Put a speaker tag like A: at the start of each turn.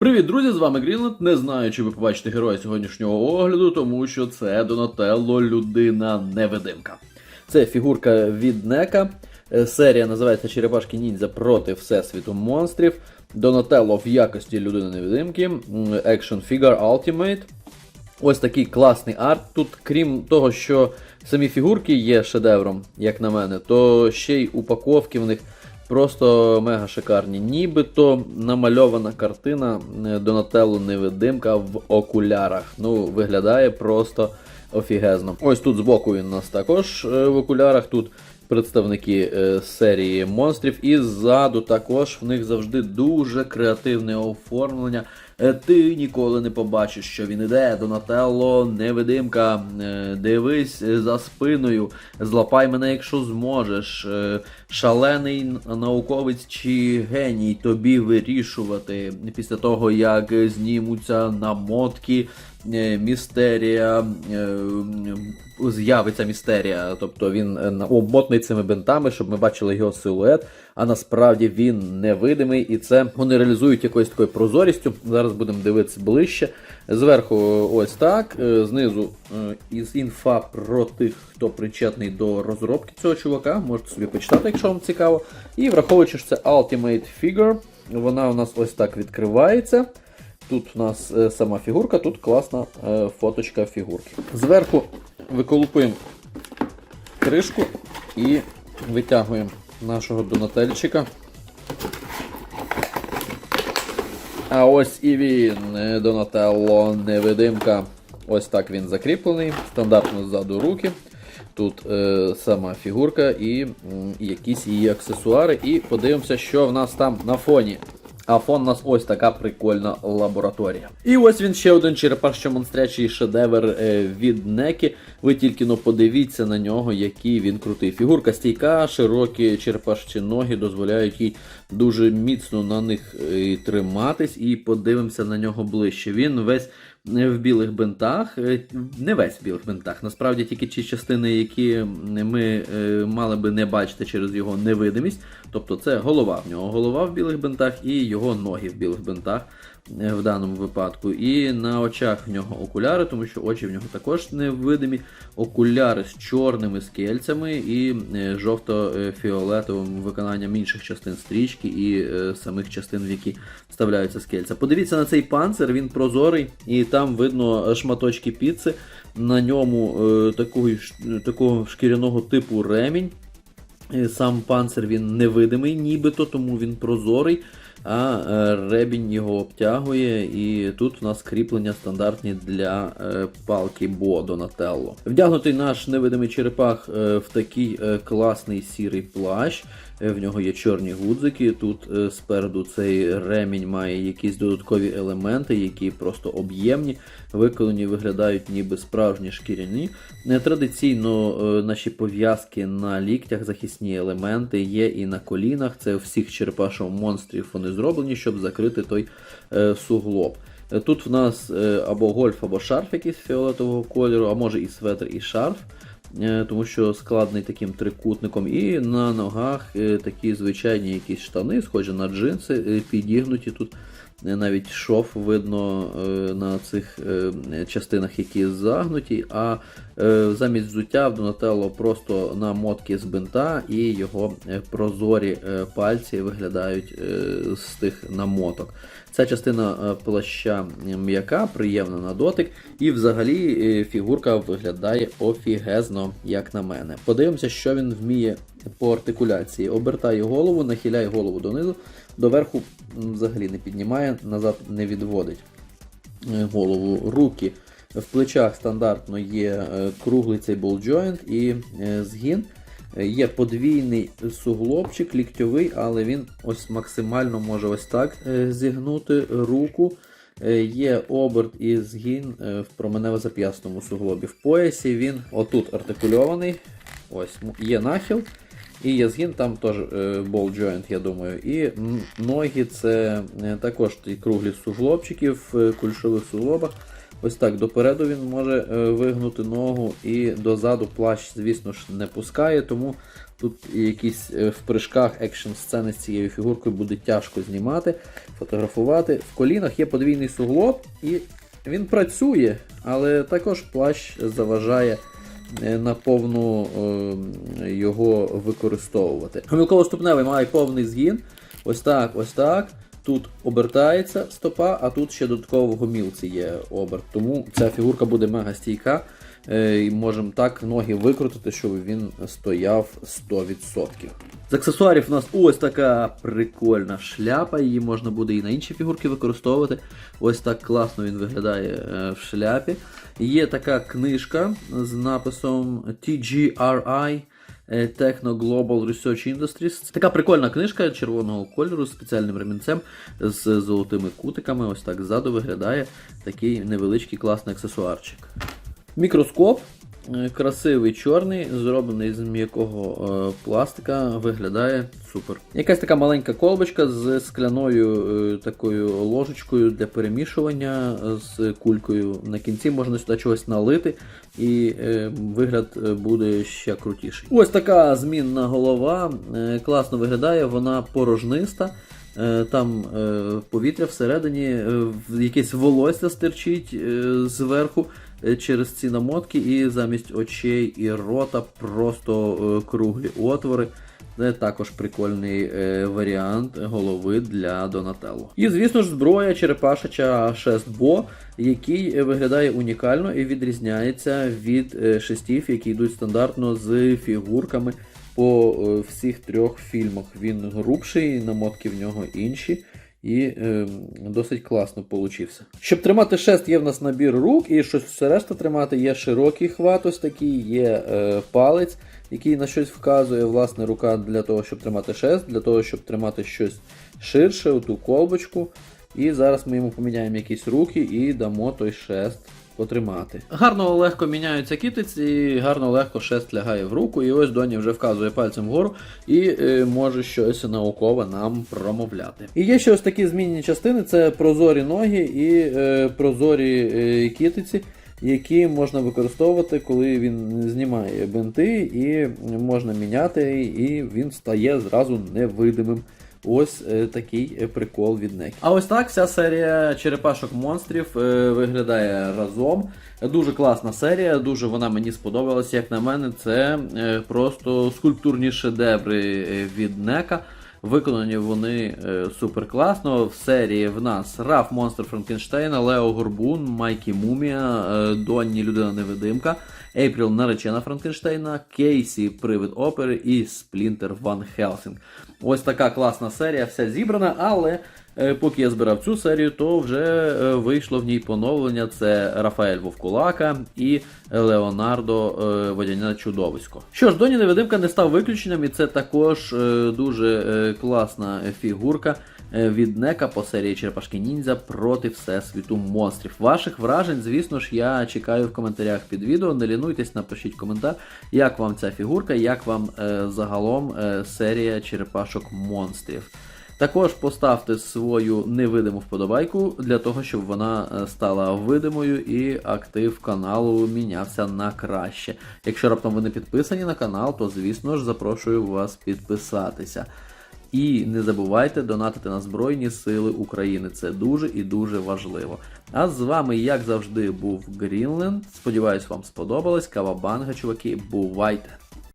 A: Привіт, друзі! З вами Грінленд. Не знаю, чи ви побачите героя сьогоднішнього огляду, тому що це Донателло людина невидимка. Це фігурка від Нека. Е, Серія називається Черепашки ніндзя проти Всесвіту монстрів. Донателло в якості людини невидимки. М, Action Figure Ultimate. Ось такий класний арт. Тут, крім того, що самі фігурки є шедевром, як на мене, то ще й упаковки в них просто мега шикарні. Нібито намальована картина е, Донателло невидимка в окулярах. Ну, виглядає просто офігезно. Ось тут збоку він у нас також е, в окулярах. Тут представники е, серії монстрів, і ззаду також в них завжди дуже креативне оформлення. Е, Ти ніколи не побачиш, що він іде. Донателло, невидимка. Е, Дивись е, за спиною, злапай мене, якщо зможеш. Шалений науковець чи геній тобі вирішувати після того, як знімуться намотки. Е, Містерія е, з'явиться містерія, тобто він е, обмотаний цими бинтами, щоб ми бачили його силует. А насправді він невидимий, і це вони реалізують якоюсь такою прозорістю. Зараз будемо дивитися ближче. Зверху ось так, знизу із інфа про тих, хто причетний до розробки цього чувака. Можете собі почитати, якщо вам цікаво. І враховуючи, що це Ultimate Figure, вона у нас ось так відкривається. Тут у нас е, сама фігурка, тут класна е, фоточка фігурки. Зверху виколупуємо кришку і витягуємо нашого донательчика. А ось і він, е, Донателло, невидимка. Ось так він закріплений. Стандартно ззаду руки. Тут е, сама фігурка і м, якісь її аксесуари. І подивимося, що в нас там на фоні. А фон у нас ось така прикольна лабораторія. І ось він ще один черепашчо монстрячий шедевр е, від Некі. Ви тільки но подивіться на нього, який він крутий. Фігурка стійка, широкі черепашчі ноги дозволяють їй дуже міцно на них е, триматись. І подивимося на нього ближче. Він весь е, в білих бинтах, е, не весь в білих бинтах. Насправді тільки ті частини, які ми мали би не бачити через його невидимість. Тобто це голова в нього, голова в білих бинтах і його ноги в білих бинтах в даному випадку. І на очах в нього окуляри, тому що очі в нього також невидимі. Окуляри з чорними скельцями і е, жовто-фіолетовим виконанням інших частин стрічки і е, самих частин, в які вставляються скельця. Подивіться на цей панцир, він прозорий, і там видно шматочки піци. На ньому е, такого, такого шкіряного типу ремінь. Е, Сам панцир він невидимий, нібито, тому він прозорий, а е, ребінь його обтягує, і тут у нас кріплення стандартні для е, палки Бо Донателло. Вдягнутий наш невидимий черепах е, в такий класний сірий плащ. Е, В нього є чорні гудзики. Тут е, спереду цей ремінь має якісь додаткові елементи, які просто об'ємні, виконані, виглядають ніби справжні шкіряні. Е, Традиційно наші пов'язки на ліктях, захисні елементи є і на колінах. Це у всіх черепашок монстрів вони зроблені, щоб закрити той суглоб. Тут в нас або гольф, або шарф якийсь фіолетового кольору, а може і светр, і шарф. Е, Тому що складний таким трикутником, і на ногах е, такі звичайні якісь штани, схожі на джинси, е, підігнуті тут навіть шов видно е, на цих е, частинах, які загнуті, а е, замість взуття в Донателло просто намотки з бинта і його прозорі пальці виглядають з тих намоток. Ця частина плаща м'яка, приємна на дотик, і взагалі фігурка виглядає офігезно, як на мене. Подивимося, що він вміє по артикуляції. Обертає голову, нахиляє голову донизу, доверху взагалі не піднімає, назад не відводить е, голову. Руки в плечах стандартно є е, круглий цей болджойнт і е, згін. Є подвійний суглобчик, ліктьовий, але він ось максимально може ось так зігнути руку. Є оберт і згін в променево-зап'ястому суглобі. В поясі він отут артикульований. Ось є нахил. І є згін, там теж бол joint, я думаю. І ноги це е, також ті круглі суглобчики в е, кульшових суглобах. Ось так допереду він може е, вигнути ногу і дозаду плащ, звісно ж, не пускає, тому тут якісь е, в прыжках екшн сцени з цією фігуркою буде тяжко знімати, фотографувати. В колінах є подвійний суглоб і він працює, але також плащ заважає е, на повну е, його використовувати. Мілково-ступневий має повний згін. Ось так, ось так. Тут обертається стопа, а тут ще додатково в гомілці є оберт. Тому ця фігурка буде мега стійка. е, І можемо так ноги викрутити, щоб він стояв 100%. З аксесуарів у нас ось така прикольна шляпа, її можна буде і на інші фігурки використовувати. Ось так класно він виглядає в шляпі. Є така книжка з написом TGRI. е, Techno Global Research Industries. Така прикольна книжка червоного кольору з спеціальним ремінцем з золотими кутиками. Ось так ззаду виглядає такий невеличкий класний аксесуарчик. Мікроскоп. Е, Красивий чорний, зроблений з м'якого е, пластика, виглядає супер. Якась така маленька колбочка з скляною е, такою ложечкою для перемішування з кулькою. На кінці можна сюди чогось налити, і вигляд буде ще крутіший. Ось така змінна голова. класно виглядає, вона порожниста. Там повітря всередині, якесь волосся стирчить зверху через ці намотки, і замість очей і рота просто е, круглі отвори. Це також прикольний е, варіант голови для Донателло. І, звісно ж, зброя черепашача шестбо, який е, виглядає унікально і відрізняється від е, шестів, які йдуть стандартно з фігурками по е, всіх трьох фільмах. Він грубший, намотки в нього інші. І е, досить класно получився. Щоб тримати шест, є в нас набір рук, і щось все решта тримати є широкий хват, ось такий, є е, палець, який на щось вказує. Власне, рука для того, щоб тримати шест, для того, щоб тримати щось ширше, оту колбочку. І зараз ми йому поміняємо якісь руки і дамо той шест потримати. Гарно легко міняються китиці, і гарно легко шест лягає в руку. І ось Доні вже вказує пальцем вгору і е, може щось наукове нам промовляти. І є ще ось такі змінні частини: це прозорі ноги і е, прозорі е, китиці. Які можна використовувати, коли він знімає бинти, і можна міняти, і він стає зразу невидимим. Ось е, такий е, прикол від неї. А ось так вся серія черепашок монстрів е, виглядає разом. Дуже класна серія, дуже вона мені сподобалася. Як на мене, це просто скульптурні шедеври від Нека. Виконані вони е, супер класно. В серії в нас Раф Монстр Франкенштейна, Лео Горбун, Майкі Мумія, е, Донні Людина Невидимка, Ейпріл наречена Франкенштейна, Кейсі Привид опери і Сплінтер Ван Хелсінг. Ось така класна серія, вся зібрана, але поки я збирав цю серію, то вже е, вийшло в ній поновлення. Це Рафаель Вовкулака і Леонардо е, Водяне Чудовисько. Що ж, Доні Невидимка не став виключенням, і це також е, дуже е, класна фігурка е, від Нека по серії Черепашки Ніндзя проти Всесвіту монстрів. Ваших вражень, звісно ж, я чекаю в коментарях під відео. Не лінуйтесь, напишіть коментар, як вам ця фігурка, як вам е, загалом е, серія черепашок монстрів. Також поставте свою невидиму вподобайку для того, щоб вона е, стала видимою і актив каналу мінявся на краще. Якщо раптом ви не підписані на канал, то звісно ж запрошую вас підписатися. І не забувайте донатити на Збройні Сили України. Це дуже і дуже важливо. А з вами, як завжди, був Грінленд. Сподіваюсь, вам сподобалось. Кавабанга, чуваки, бувайте!